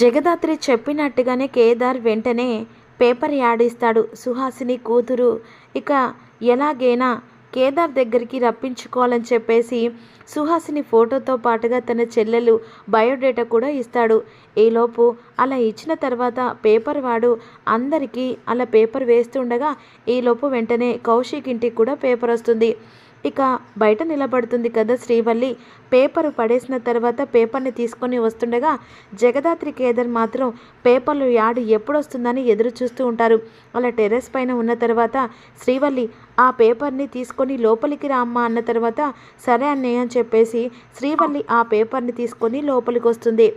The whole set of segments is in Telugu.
జగదాత్రి చెప్పినట్టుగానే కేదార్ వెంటనే పేపర్ యాడ్ ఇస్తాడు సుహాసిని కూతురు ఇక ఎలాగైనా కేదార్ దగ్గరికి రప్పించుకోవాలని చెప్పేసి సుహాసిని ఫోటోతో పాటుగా తన చెల్లెలు బయోడేటా కూడా ఇస్తాడు. ఈలోపు అలా ఇచ్చిన తర్వాత పేపర్ వాడు అందరికీ అలా పేపర్ వేస్తుండగా ఈలోపు వెంటనే కౌశిక్ ఇంటికి కూడా పేపర్ వస్తుంది. ఇక బయట నిలబడుతుంది కదా శ్రీవల్లి. పేపర్ పడేసిన తర్వాత పేపర్ని తీసుకొని వస్తుండగా జగదాత్రి కేదర్ మాత్రం పేపర్లు యాడ్ ఎప్పుడు వస్తుందని ఎదురు చూస్తూ ఉంటారు. అలా టెర్రస్ పైన ఉన్న తర్వాత శ్రీవల్లి ఆ పేపర్ని తీసుకొని లోపలికి రామ్మా అన్న తర్వాత సరే అన్నయ్య అని చెప్పేసి శ్రీవల్లి ఆ పేపర్ని తీసుకొని లోపలికి వస్తుంది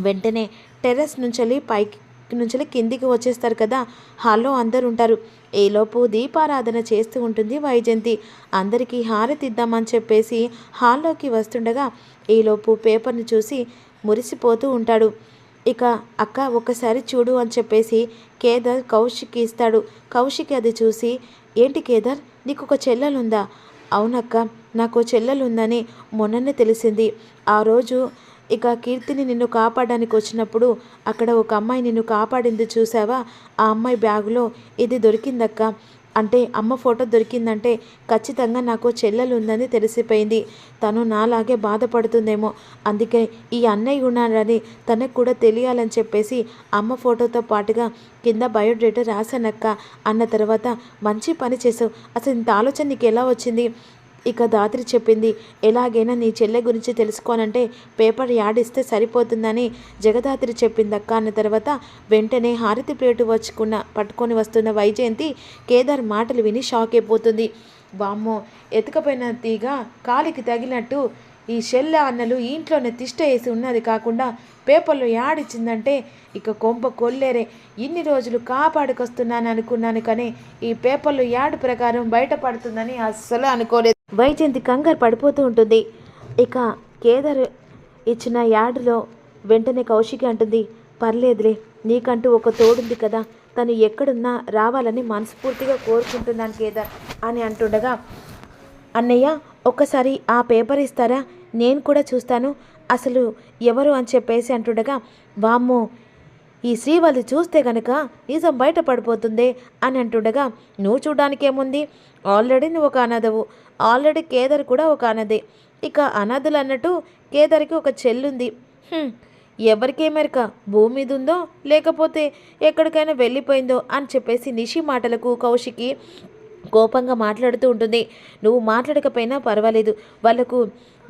వెంటనే టెర్రస్ నుంచి పైకి నుంచి కిందికి వచ్చేస్తారు కదా. హాల్లో అందరు ఉంటారు. ఈలోపు దీపారాధన చేస్తూ ఉంటుంది వైజయంతి. అందరికీ హారతి ఇద్దామని చెప్పేసి హాల్లోకి వస్తుండగా ఈలోపు పేపర్ని చూసి మురిసిపోతూ ఉంటాడు. ఇక అక్క ఒకసారి చూడు అని చెప్పేసి కేదార్ కౌశిక్ ఇస్తాడు. కౌశిక్ అది చూసి ఏంటి కేదార్ నీకు ఒక చెల్లెలుందా? అవునక్క నాకు చెల్లెలుందని మొన్ననే తెలిసింది. ఆ రోజు ఇక కీర్తిని నిన్ను కాపాడడానికి వచ్చినప్పుడు అక్కడ ఒక అమ్మాయి నిన్ను కాపాడింది చూసావా ఆ అమ్మాయి బ్యాగులో ఇది దొరికిందక్క. అంటే అమ్మ ఫోటో దొరికిందంటే ఖచ్చితంగా నాకు చెల్లెలు ఉందని తెలిసిపోయింది. తను నాలాగే బాధపడుతుందేమో. అందుకే ఈ అన్నయ్య ఉన్నాడని తనకు కూడా తెలియాలని చెప్పేసి అమ్మ ఫోటోతో పాటుగా కింద బయోడేటా రాశానక్క. అన్న తర్వాత మంచి పని చేసావు. అసలు ఇంత ఆలోచన నీకు ఎలా వచ్చింది? ఇక దాత్రి చెప్పింది ఎలాగైనా నీ చెల్లె గురించి తెలుసుకోనంటే పేపర్ యాడ్ ఇస్తే సరిపోతుందని జగదాత్రి చెప్పింది అక్క అన్న తర్వాత వెంటనే హారతి ప్లేటు వచ్చుకున్న పట్టుకొని వస్తున్న వైజయంతి కేదార్ మాటలు విని షాక్ అయిపోతుంది. వామ్మో ఎతకపోయిన తీగ కాలికి తగిలినట్టు ఈ షెల్ల అన్నలు ఇంట్లోనే తిష్ట వేసి ఉన్నది కాకుండా పేపర్లో యాడిచ్చిందంటే ఇక కొంప కొల్లేరే. ఇన్ని రోజులు కాపాడుకొస్తున్నాను అనుకున్నాను కానీ ఈ పేపర్లో యాడ్ ప్రకారం బయటపడుతుందని అస్సలు అనుకోలేదు. వైజయంతి కంగారు పడిపోతూ ఉంటుంది. ఇక కేదార్ ఇచ్చిన యాడ్లో వెంటనే కౌశికి అంటుంది పర్లేదులే నీకంటూ ఒక తోడుంది కదా తను ఎక్కడున్నా రావాలని మనస్ఫూర్తిగా కోరుకుంటున్నాను కేదార్ అని అంటుండగా అన్నయ్య ఒక్కసారి ఆ పేపర్ ఇస్తారా? నేను కూడా చూస్తాను అసలు ఎవరు? అని చెప్పేసి అంటుండగా వామ్మో ఈ శ్రీవల్లి చూస్తే గనక నిజం బయటపడిపోతుంది అని అంటుండగా నువ్వు చూడడానికేముంది? ఆల్రెడీ నువ్వు ఒక అనాథవు. ఆల్రెడీ కేదర్ కూడా ఒక అనాథే. ఇక అనాథలు అన్నట్టు కేదర్కి ఒక చెల్లుంది. ఎవరికి ఎవరికేమెరక భూమి మీద ఉందో లేకపోతే ఎక్కడికైనా వెళ్ళిపోయిందో? అని చెప్పేసి నిషి మాటలకు కౌశికి కోపంగా మాట్లాడుతూ ఉంటుంది. నువ్వు మాట్లాడకపోయినా పర్వాలేదు. వాళ్ళకు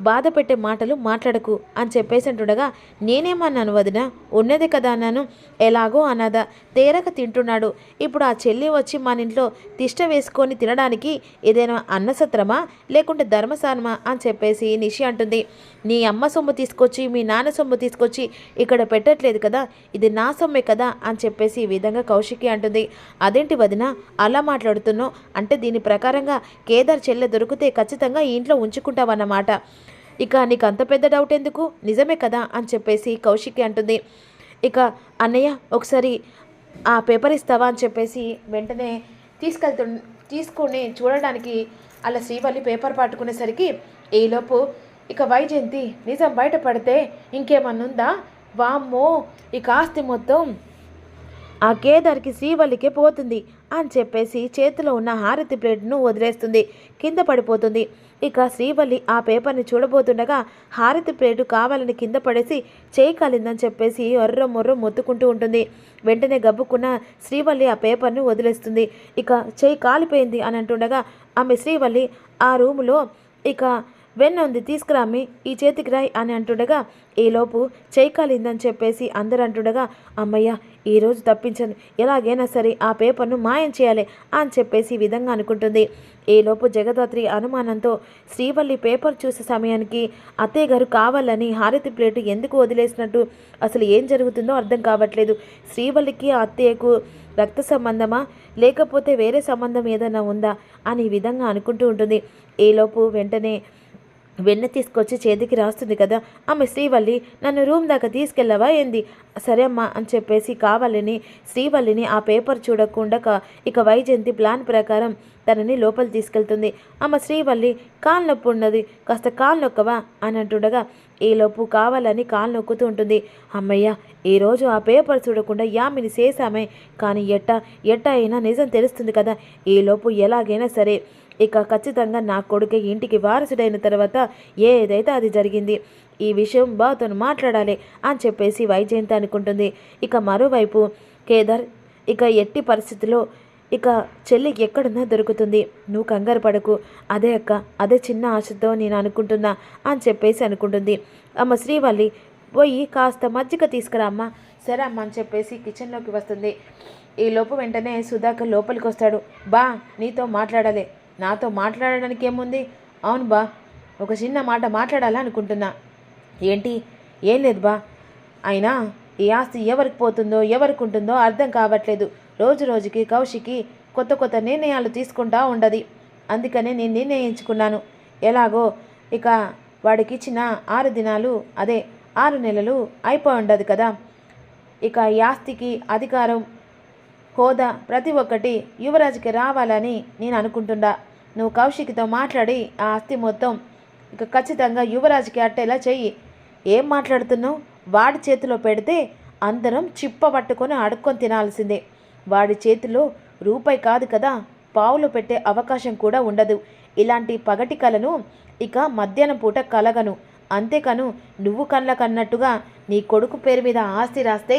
బాధ పెట్టే మాటలు మాట్లాడకు అని చెప్పేసి అంటుండగా నేనేమన్నాను వదిన? ఉన్నది కదా అన్నాను. ఎలాగో అనాథ తేరక తింటున్నాడు. ఇప్పుడు ఆ చెల్లి వచ్చి మన ఇంట్లో తిష్ట వేసుకొని తినడానికి ఏదైనా అన్నసత్రమా? లేకుంటే ధర్మసానమా అని చెప్పేసి నిషి అంటుంది. నీ అమ్మ సొమ్ము తీసుకొచ్చి మీ నాన్న సొమ్ము తీసుకొచ్చి ఇక్కడ పెట్టట్లేదు కదా ఇది నా సొమ్మే కదా అని చెప్పేసి ఈ విధంగా కౌశికి అంటుంది. అదేంటి వదిన అలా మాట్లాడుతున్నావు? అంటే దీని ప్రకారంగా కేదార్ చెల్లె దొరికితే ఖచ్చితంగా ఈ ఇంట్లో ఉంచుకుంటావన్నమాట. ఇక నీకు అంత పెద్ద డౌట్ ఎందుకు? నిజమే కదా అని చెప్పేసి కౌశికి అంటుంది. ఇక అన్నయ్య ఒకసారి ఆ పేపర్ ఇస్తావా అని చెప్పేసి వెంటనే తీసుకెళ్తు తీసుకొని చూడడానికి అలా శ్రీవల్లి పేపర్ పట్టుకునేసరికి ఈలోపు ఇక వైజయంతి నిజం బయటపడితే ఇంకేమన్నుందా? వామ్మో! ఇక ఆస్తి మొత్తం ఆ కేదార్కి శ్రీవల్లికే పోతుంది అని చెప్పేసి చేతిలో ఉన్న హారతి ప్లేట్ను వదిలేస్తుంది. కింద పడిపోతుంది. ఇక శ్రీవల్లి ఆ పేపర్ని చూడబోతుండగా హారతి ప్లేటు కావాలని కింద పడేసి చేయి కాలిందని చెప్పేసి ఎర్ర మొర్ర మొత్తుకుంటూ ఉంటుంది. వెంటనే గబ్బుకున్న శ్రీవల్లి ఆ పేపర్ను వదిలేస్తుంది. ఇక చేయి కాలిపోయింది అని అంటుండగా ఆమె శ్రీవల్లి ఆ రూములో ఇక వెన్న ఉంది తీసుకురామి ఈ చేతికి రాయి అని అంటుండగా ఈలోపు చేయి కాలిందని చెప్పేసి అందరు అంటుండగా అమ్మయ్య ఈరోజు తప్పించను. ఎలాగైనా సరే ఆ పేపర్ను మాయం చేయాలి అని చెప్పేసి ఈ విధంగా అనుకుంటుంది. ఈలోపు జగదాత్రి అనుమానంతో శ్రీవల్లి పేపర్ చూసే సమయానికి అత్తయ్య గారు కావాలని హారతి ప్లేటు ఎందుకు వదిలేసినట్టు? అసలు ఏం జరుగుతుందో అర్థం కావట్లేదు. శ్రీవల్లికి ఆ అత్తయ్యకు రక్త సంబంధమా? లేకపోతే వేరే సంబంధం ఏదైనా ఉందా? అని విధంగా అనుకుంటూ ఉంటుంది. ఈలోపు వెంటనే వెన్న తీసుకొచ్చి చేతికి రాస్తుంది కదా. ఆమె శ్రీవల్లి నన్ను రూమ్ దాకా తీసుకెళ్ళవా ఏంది? సరే అమ్మా అని చెప్పేసి కావాలని శ్రీవల్లిని ఆ పేపర్ చూడకుండా క- ఇక వైజయంతి ప్లాన్ ప్రకారం తనని లోపల తీసుకెళ్తుంది. అమ్మ శ్రీవల్లి కాలు నొప్పి ఉన్నది కాస్త కాలు నొక్కవా? అని అంటుండగా ఈలోపు కావాలని కాలు నొక్కుతూ ఉంటుంది. అమ్మయ్య ఈరోజు ఆ పేపర్ చూడకుండా యామిని చేశామే. కానీ ఎట్ట ఎట్ట అయినా నిజం తెలుస్తుంది కదా. ఈలోపు ఎలాగైనా సరే ఇక ఖచ్చితంగా నా కొడుకే ఇంటికి వారసుడైన తర్వాత ఏదైతే అది జరిగింది ఈ విషయం బాతోను మాట్లాడాలి అని చెప్పేసి వైజయంతి అనుకుంటుంది. ఇక మరోవైపు కేదార్ ఇక ఎట్టి పరిస్థితిలో ఇక చెల్లికి ఎక్కడున్నా దొరుకుతుంది. నువ్వు కంగారు పడకు. అదే అక్క అదే చిన్న ఆశతో నేను అనుకుంటున్నా అని చెప్పేసి అనుకుంటుంది. అమ్మ శ్రీవల్లి పోయి కాస్త మజ్జిగ తీసుకురా అమ్మ. సరే అమ్మ అని చెప్పేసి కిచెన్లోకి వస్తుంది. ఈ లోపు వెంటనే సుధాకర్ లోపలికి వస్తాడు బా నీతో మాట్లాడాలి. నాతో మాట్లాడడానికి ఏముంది? అవును బా ఒక చిన్న మాట మాట్లాడాలనుకుంటున్నా. ఏంటి? ఏం లేదు బా. అయినా ఈ ఆస్తి ఎవరికి పోతుందో ఎవరికి ఉంటుందో అర్థం కావట్లేదు. రోజు రోజుకి కౌశికి కొత్త కొత్త నిర్ణయాలు తీసుకుంటా ఉండదు. అందుకనే నేను నిర్ణయించుకున్నాను. ఎలాగో ఇక వాడికి ఇచ్చిన ఆరు దినాలు అదే ఆరు నెలలు అయిపోయి ఉండదు కదా. ఇక ఈ ఆస్తికి అధికారం హోదా ప్రతి ఒక్కటి యువరాజుకి రావాలని నేను అనుకుంటున్నా. నువ్వు కౌశిక్తో మాట్లాడి ఆ ఆస్తి మొత్తం ఇక ఖచ్చితంగా యువరాజుకి అట్టేలా చెయ్యి. ఏం మాట్లాడుతున్నావు? వాడి చేతిలో పెడితే అందరం చిప్ప పట్టుకొని అడుక్కొని తినాల్సిందే. వాడి చేతిలో రూపాయి కాదు కదా పావులు పెట్టే అవకాశం కూడా ఉండదు. ఇలాంటి పగటి కలను ఇక మధ్యాహ్నం పూట కలగను. అంతేకాను నువ్వు కళ్ళ కన్నట్టుగా నీ కొడుకు పేరు మీద ఆస్తి రాస్తే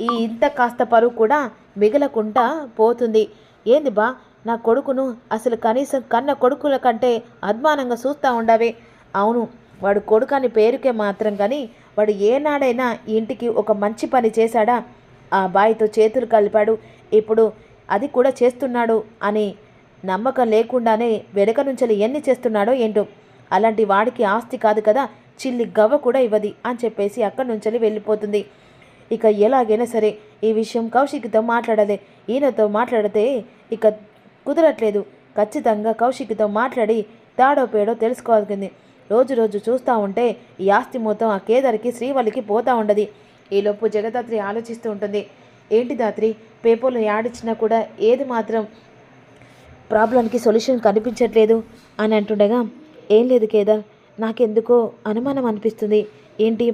ఈ ఇంత కాస్త పరువు కూడా మిగలకుండా పోతుంది. ఏంది బా నా కొడుకును అసలు కనీసం కన్న కొడుకుల కంటే అద్మానంగా చూస్తూ ఉండవే. అవును వాడు కొడుకు అని పేరుకే మాత్రం కానీ వాడు ఏనాడైనా ఇంటికి ఒక మంచి పని చేశాడా? ఆ బాయితో చేతులు కలిపాడు. ఇప్పుడు అది కూడా చేస్తున్నాడు అని నమ్మకం లేకుండానే వెనక నుంచి ఎన్ని చేస్తున్నాడో ఏంటో. అలాంటి వాడికి ఆస్తి కాదు కదా చిల్లి గవ్వ కూడా ఇవ్వది అని చెప్పేసి అక్కడి నుంచి వెళ్ళిపోతుంది. ఇక ఎలాగైనా సరే ఈ విషయం కౌశిక్తో మాట్లాడాలి. ఈయనతో మాట్లాడితే ఇక కుదరట్లేదు. ఖచ్చితంగా కౌశిక్తో మాట్లాడి తాడో పేడో తెలుసుకోవాల్సింది. రోజు రోజు చూస్తూ ఉంటే ఈ ఆస్తి మొత్తం ఆ కేదార్కి శ్రీవల్లికి పోతా ఉండదు. ఈలోపు జగదాత్రి ఆలోచిస్తూ ఉంటుంది. ఏంటి దాత్రి? పేపర్లో యాడిచ్చినా కూడా ఏది మాత్రం ప్రాబ్లంకి సొల్యూషన్ కనిపించట్లేదు అని అంటుండగా ఏం లేదు కేదార్ నాకెందుకో అనుమానం అనిపిస్తుంది. ఏంటి?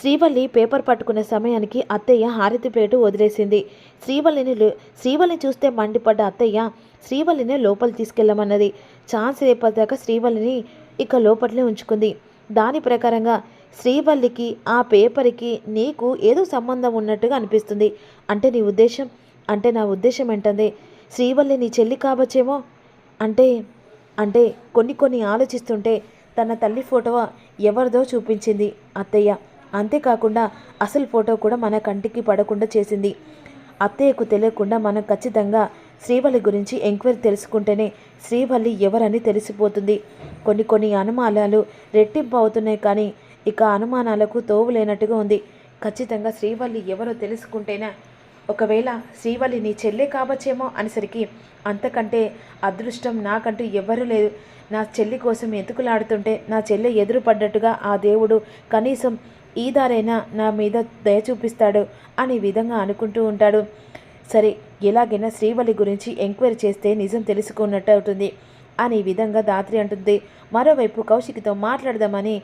శ్రీవల్లి పేపర్ పట్టుకునే సమయానికి అత్తయ్య హారతి ప్లేటు వదిలేసింది. శ్రీవల్లిని శ్రీవల్లిని చూస్తే మండిపడ్డ అత్తయ్య శ్రీవల్లిని లోపల తీసుకెళ్ళమన్నది. ఛాన్స్ రేపటిదాకా శ్రీవల్లిని ఇక లోపలనే ఉంచుకుంది. దాని ప్రకారంగా శ్రీవల్లికి ఆ పేపర్కి నీకు ఏదో సంబంధం ఉన్నట్టుగా అనిపిస్తుంది. అంటే నీ ఉద్దేశం? అంటే నా ఉద్దేశం ఏంటంది శ్రీవల్లి నీ చెల్లి కావచ్చేమో? అంటే అంటే కొన్ని కొన్ని ఆలోచిస్తుంటే తన తల్లి ఫోటో ఎవరిదో చూపించింది అత్తయ్య. అంతేకాకుండా అసలు ఫోటో కూడా మన కంటికి పడకుండా చేసింది. అత్తయ్యకు తెలియకుండా మనం ఖచ్చితంగా శ్రీవల్లి గురించి ఎంక్వైరీ తెలుసుకుంటేనే శ్రీవల్లి ఎవరని తెలిసిపోతుంది. కొన్ని కొన్ని అనుమానాలు రెట్టింపు అవుతున్నాయి కానీ ఇక అనుమానాలకు తోవు లేనట్టుగా ఉంది. ఖచ్చితంగా శ్రీవల్లి ఎవరో తెలుసుకుంటేనే? ఒకవేళ శ్రీవల్లి నీ చెల్లె కావచ్చేమో అనేసరికి అంతకంటే అదృష్టం నాకంటూ ఎవ్వరూ లేదు. నా చెల్లి కోసం ఎతుకులాడుతుంటే నా చెల్లె ఎదురుపడ్డట్టుగా ఆ దేవుడు కనీసం ఈ దారైనా నా మీద దయ చూపిస్తాడు అనే విధంగా అనుకుంటూ ఉంటాడు. సరే ఎలాగైనా శ్రీవల్లి గురించి ఎంక్వైరీ చేస్తే నిజం తెలుసుకున్నట్టు అవుతుంది అనే విధంగా దాత్రి అంటుంది. మరోవైపు కౌశికితో మాట్లాడదామని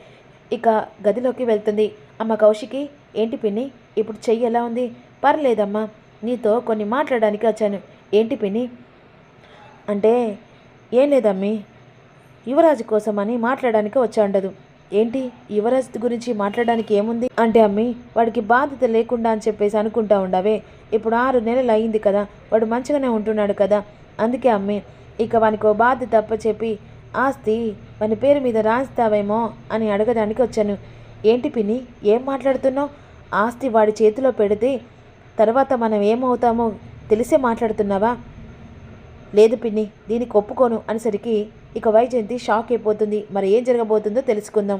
ఇక గదిలోకి వెళ్తుంది. అమ్మ కౌశికి ఏంటి పిన్ని ఇప్పుడు చెయ్యి ఎలా ఉంది? పర్లేదమ్మా నీతో కొన్ని మాట్లాడడానికి వచ్చాను. ఏంటి పిన్ని? అంటే ఏం లేదమ్మి యువరాజు కోసమని మాట్లాడడానికి వచ్చా ఉండదు. ఏంటి యువరాజ్ గురించి మాట్లాడడానికి ఏముంది? అంటే అమ్మి వాడికి బాధ్యత లేకుండా అని చెప్పేసి అనుకుంటా ఉండవే. ఇప్పుడు ఆరు నెలలు అయింది కదా వాడు మంచిగానే ఉంటున్నాడు కదా. అందుకే అమ్మి ఇక వానికి ఓ బాధ్యత అప్పచెప్పి ఆస్తి వాని పేరు మీద రాస్తావేమో అని అడగడానికి వచ్చాను. ఏంటి పిన్ని ఏం మాట్లాడుతున్నావు? ఆస్తి వాడి చేతిలో పెడితే తర్వాత మనం ఏమవుతామో తెలిసే మాట్లాడుతున్నావా? లేదు పిన్ని దీనికి ఒప్పుకోను అనేసరికి ఇక వైజయంతి షాక్ అయిపోతుంది. మరి ఏం జరగబోతుందో తెలుసుకుందాం.